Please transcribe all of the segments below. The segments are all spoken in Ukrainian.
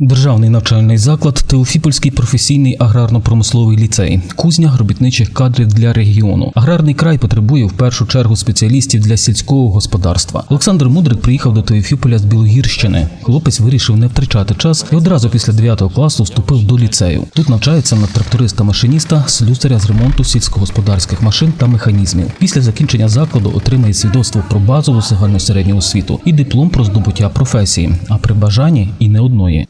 Державний навчальний заклад Теофіпольський професійний аграрно-промисловий ліцей, кузня робітничих кадрів для регіону. Аграрний край потребує в першу чергу спеціалістів для сільського господарства. Олександр Мудрик приїхав до Теофіполя з Білогірщини. Хлопець вирішив не втрачати час і одразу після 9 класу вступив до ліцею. Тут навчається на тракториста-машиніста, слюсаря з ремонту сільськогосподарських машин та механізмів. Після закінчення закладу отримає свідоцтво про базову загальну середню освіту і диплом про здобуття професії, а при бажанні і не одної.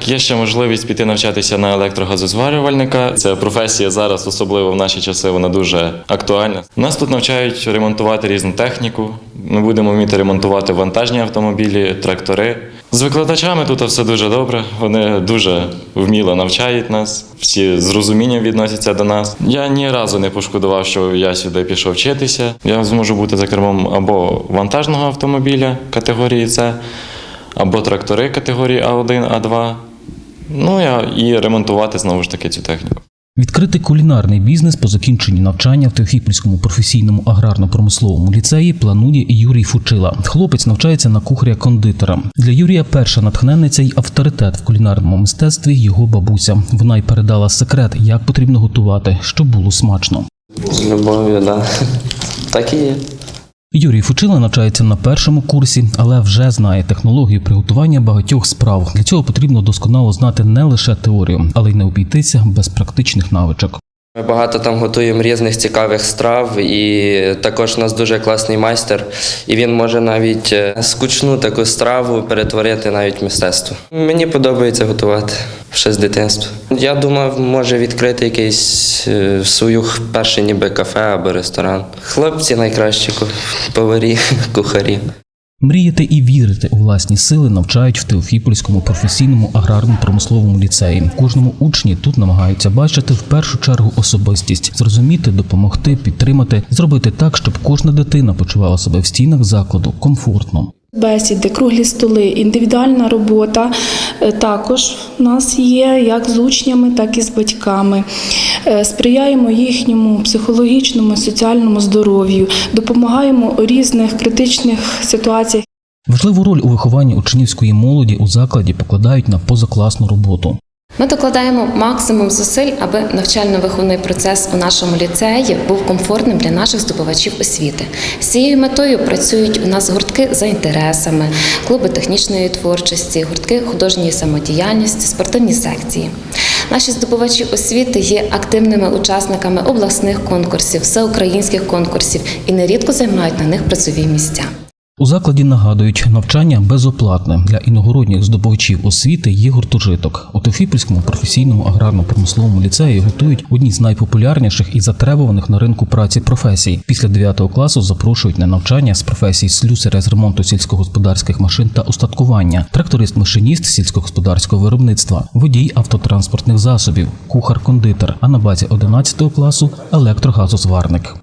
Є ще можливість піти навчатися на електрогазозварювальника. Ця професія зараз, особливо в наші часи, вона дуже актуальна. Нас тут навчають ремонтувати різну техніку. Ми будемо вміти ремонтувати вантажні автомобілі, трактори. З викладачами тут все дуже добре. Вони дуже вміло навчають нас, всі з розумінням відносяться до нас. Я ні разу не пошкодував, що я сюди пішов вчитися. Я зможу бути за кермом або вантажного автомобіля категорії С, або трактори категорії А1, А2. Ну я і ремонтувати знову ж таки цю техніку. Відкрити кулінарний бізнес по закінченні навчання в Теофіпольському професійному аграрно-промисловому ліцеї планує Юрій Фучила. Хлопець навчається на кухаря-кондитера. Для Юрія перша натхненниця й авторитет в кулінарному мистецтві його бабуся. Вона й передала секрет, як потрібно готувати, щоб було смачно. З любов'ю, да. Так і є. Юрій Фучила навчається на першому курсі, але вже знає технологію приготування багатьох справ. Для цього потрібно досконало знати не лише теорію, але й не обійтися без практичних навичок. Ми багато там готуємо різних цікавих страв, і також у нас дуже класний майстер, і він може навіть е, скучну таку страву перетворити навіть мистецтво. Мені подобається готувати ще з дитинства. Я думав, може відкрити якийсь е, свою перше ніби кафе або ресторан. Хлопці найкращі поварі, кухарі. Мріяти і вірити у власні сили навчають в Теофіпольському професійному аграрно-промисловому ліцеї. Кожному учні тут намагаються бачити в першу чергу особистість, зрозуміти, допомогти, підтримати, зробити так, щоб кожна дитина почувала себе в стінах закладу комфортно. Бесіди, круглі столи, індивідуальна робота також в нас є як з учнями, так і з батьками. Е, Сприяємо їхньому психологічному, соціальному здоров'ю, допомагаємо у різних критичних ситуаціях. Важливу роль у вихованні учнівської молоді у закладі покладають на позакласну роботу. Ми докладаємо максимум зусиль, аби навчально-виховний процес у нашому ліцеї був комфортним для наших здобувачів освіти. З цією метою працюють у нас гуртки за інтересами, клуби технічної творчості, гуртки художньої самодіяльності, спортивні секції. Наші здобувачі освіти є активними учасниками обласних конкурсів, всеукраїнських конкурсів і нерідко займають на них призові місця. У закладі нагадують, навчання безоплатне для іногородніх здобувачів освіти є гуртожиток. У Теофіпольському професійному аграрно-промисловому ліцеї готують одні з найпопулярніших і затребуваних на ринку праці професій. Після 9 класу запрошують на навчання з професій слюсаря з ремонту сільськогосподарських машин та устаткування, тракторист-машиніст сільськогосподарського виробництва, водій автотранспортних засобів, кухар-кондитер, а на базі 11 класу електрогазозварник.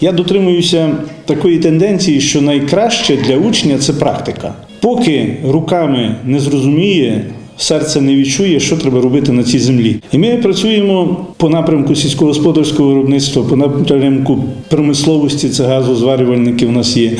Я дотримуюся такої тенденції, що найкраще для учня це практика. Поки руками не зрозуміє, серце не відчує, що треба робити на цій землі. І ми працюємо по напрямку сільськогосподарського виробництва, по напрямку промисловості, це газозварювальники в нас є,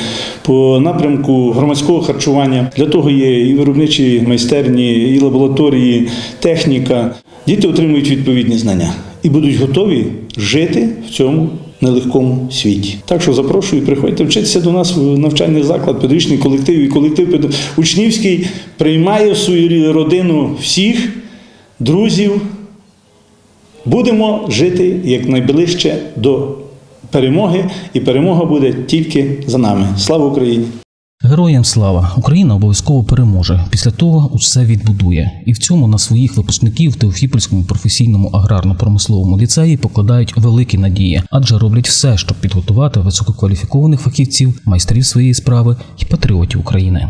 по напрямку громадського харчування. Для того є і виробничі майстерні, і лабораторії, техніка. Діти отримують відповідні знання і будуть готові жити в цьому нелегкому світі. Так що запрошую, приходьте вчитися до нас в навчальний заклад, педагогічний колектив і колектив учнівський приймає в свою родину всіх друзів. Будемо жити якнайближче до перемоги, і перемога буде тільки за нами. Слава Україні! Героям слава! Україна обов'язково переможе. Після того усе відбудує. І в цьому на своїх випускників в Теофіпольському професійному аграрно-промисловому ліцеї покладають великі надії, адже роблять все, щоб підготувати висококваліфікованих фахівців, майстрів своєї справи і патріотів України.